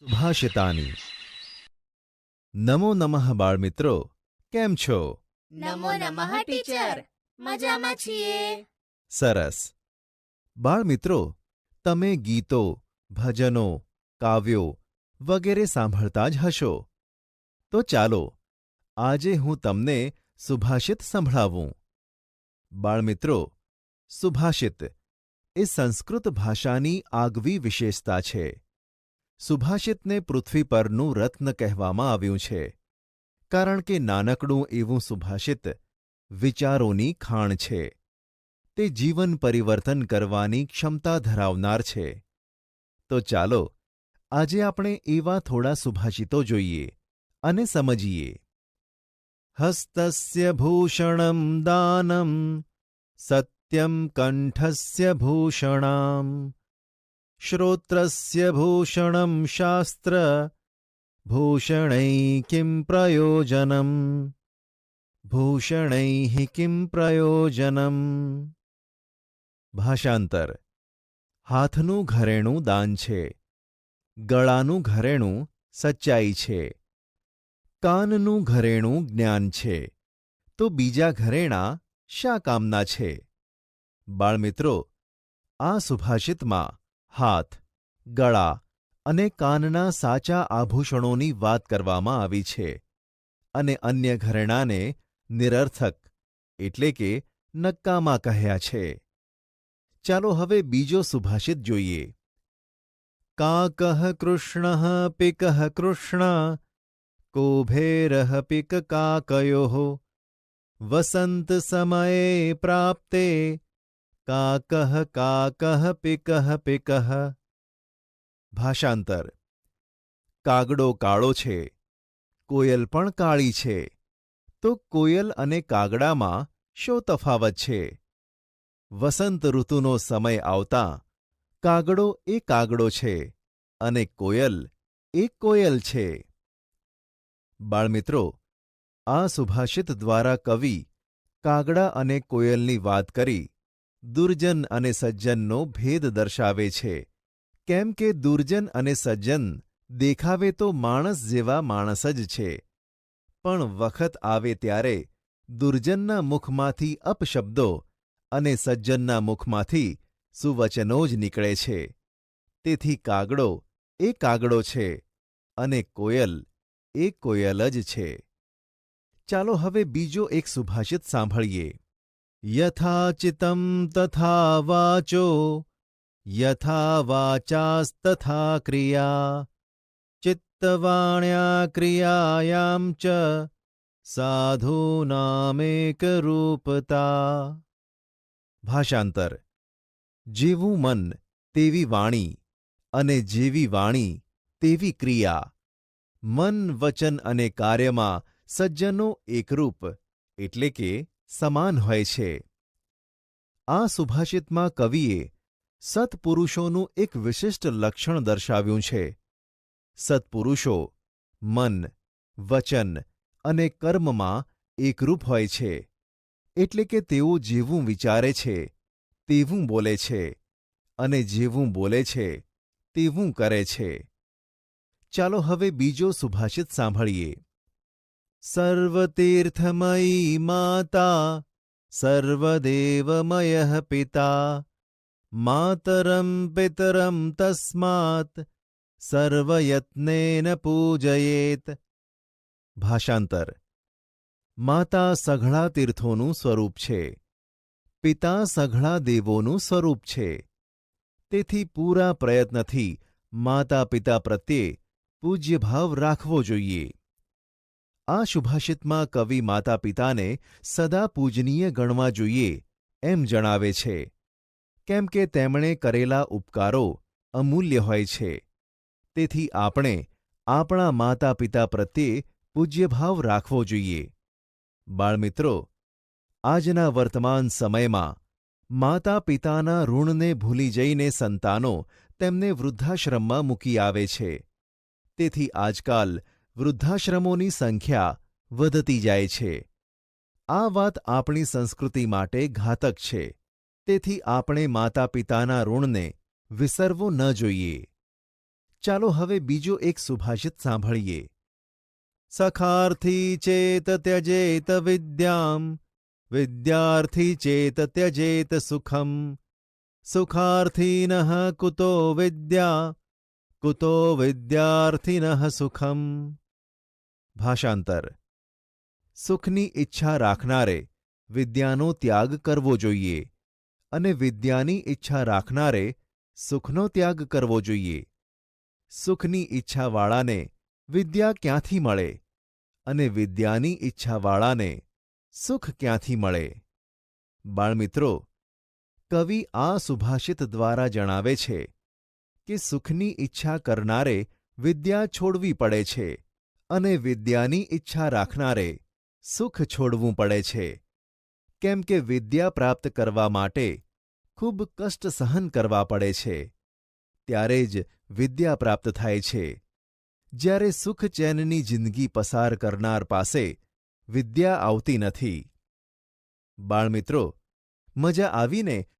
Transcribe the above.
સુભાષિતાની. નમો નમઃ બાળમિત્રો કેમ છો? નમો નમઃ ટીચર મજામાં છીએ. સરસ. બાળમિત્રો તમે ગીતો ભજનો કાવ્યો વગેરે સાંભળતા જ હશો. તો ચાલો આજે હું તમને સુભાષિત સંભળાવું. બાળમિત્રો સુભાષિત એ સંસ્કૃત ભાષાની આગવી વિશેષતા છે. સુભાષિતને પૃથ્વી પરનું રત્ન કહેવામાં આવ્યું છે. કારણ કે નાનકડું એવું સુભાષિત વિચારોની ખાણ છે. તે જીવન પરિવર્તન કરવાની ક્ષમતા ધરાવનાર છે. તો ચાલો, આજે આપણે એવા થોડા સુભાષિતો જોઈએ અને સમજીએ. હસ્તસ્ય ભૂષણમ દાનમ, સત્યમ કંઠસ્ય ભૂષણામ. શ્રોત્રસ્ય ભૂષણમ શાસ્ત્ર ભૂષણૈ કિં પ્રયોજનમ ભૂષણૈ કિં પ્રયોજનમ ભાષાંતર હાથનું ઘરેણું દાન છે ગળાનું ઘરેણું સચ્ચાઈ છે કાનનું ઘરેણું જ્ઞાન છે તો બીજા ઘરેણા શા કામના છે બાળમિત્રો આ સુભાષિતમાં હાથ, ગળા અને કાનના સાચા આભૂષણોની વાત કરવામાં આવી છે અને અન્ય ઘરેણાને નિરર્થક એટલે કે નક્કામાં કહ્યા છે. ચાલો હવે બીજો સુભાષિત જોઈએ. કાકઃ કૃષ્ણ પિકઃ કૃષ્ણ કોભેરઃ પિક કાકયો, વસંત સમયે પ્રાપ્તે કાકઃ કાકહ પિકહ પિકહ ભાષાંતર કાગડો કાળો છે કોયલ પણ કાળી છે તો કોયલ અને કાગડામાં શો તફાવત છે વસંત ઋતુનો સમય આવતા કાગડો એ કાગડો છે અને કોયલ એ કોયલ છે બાળમિત્રો આ સુભાષિત દ્વારા કવિ કાગડા અને કોયલની વાત કરી દુર્જન અને સજ્જનનો ભેદ દર્શાવે છે. કેમ કે દુર્જન અને સજ્જન દેખાવે તો માણસ જેવા માણસ જ છે. પણ વખત આવે ત્યારે દુર્જનના મુખમાંથી અપશબ્દો અને સજ્જનના મુખમાંથી સુવચનો જ નીકળે છે. તેથી કાગડો એ કાગડો છે અને કોયલ એ કોયલ જ છે. ચાલો હવે બીજો એક સુભાષિત સાંભળીએ. યથાચિતમ તથા વાચો યથા વાચાસ્તથા ક્રિયા ચિત્તવાણ્યા ક્રિયાયામ ચ સાધૂનામેકરૂપતા ભાષાંતર જેવું મન તેવી વાણી અને જેવી વાણી તેવી ક્રિયા મન વચન અને કાર્યમાં સજ્જનો એકરૂપ એટલે કે સમાન હોય છે. આ સુભાષિતમાં કવિએ સત્પુરુષોનું એક વિશિષ્ટ લક્ષણ દર્શાવ્યું છે. સત્પુરુષો મન, વચન અને કર્મમાં એકરૂપ હોય છે. એટલે કે તેઓ જેવું વિચારે છે, તેવું બોલે છે અને જેવું બોલે છે, તેવું કરે છે. ચાલો હવે બીજો સુભાષિત સાંભળીએ. સર્વતીર્થમયી માતા સર્વદેવમય પિતા માતરમ પિતરમ તસ્માત સર્વયત્નેન પૂજયેત ભાષાંતર માતા સઘળા તીર્થોનું સ્વરૂપ છે પિતા સઘળા દેવોનું સ્વરૂપ છે તેથી પૂરા પ્રયત્નથી માતા પિતા પ્રત્યે પૂજ્યભાવ રાખવો જોઈએ। આ સુભાષિતમાં કવિ માતા પિતાને સદા પૂજનીય ગણવા જોઈએ એમ જણાવે છે. કેમ કે તેમણે કરેલા ઉપકારો અમૂલ્ય હોય છે. તેથી આપણે આપણા માતા પિતા પ્રત્યે પૂજ્યભાવ રાખવો જોઈએ. બાળમિત્રો, આજના વર્તમાન સમયમાં માતા પિતાના ઋણને ભૂલી જઈને સંતાનો તેમને વૃદ્ધાશ્રમમાં મૂકી આવે છે. તેથી આજકાલ વૃદ્ધાશ્રમોની સંખ્યા વધતી જાય છે. આ વાત આપણી સંસ્કૃતિ માટે ઘાતક છે. તેથી આપણે માતા પિતાના ઋણને વિસરવું ન જોઈએ. ચાલો હવે બીજો એક સુભાષિત સાંભળીએ. સખાર્થી ચેત ત્યજેત વિદ્યામ, વિદ્યાર્થી ચેત ત્યજેત સુખમ. સુખાર્થીનઃ કુતો વિદ્યા, કુતો વિદ્યાર્થિનઃ સુખમ. ભાષાંતર. સુખની ઈચ્છા રાખનારે વિદ્યાનો ત્યાગ કરવો જોઈએ અને વિદ્યાની ઈચ્છા રાખનારે સુખનો ત્યાગ કરવો જોઈએ. સુખની ઈચ્છાવાળાને વિદ્યા ક્યાંથી મળે અને વિદ્યાની ઈચ્છાવાળાને સુખ ક્યાંથી મળે? બાળમિત્રો, કવિ આ સુભાષિત દ્વારા જણાવે છે કે સુખની ઈચ્છા કરનારે વિદ્યા છોડવી પડે છે. અને વિદ્યાની ઈચ્છા રાખનારે સુખ છોડવું પડે છે. કેમ કે વિદ્યા પ્રાપ્ત કરવા માટે ખૂબ કષ્ટ સહન કરવા પડે છે. ત્યારે જ વિદ્યા પ્રાપ્ત થાય છે. જ્યારે સુખ ચેનની જિંદગી પસાર કરનાર પાસે વિદ્યા આવતી નથી. બાળમિત્રો, મજા આવીને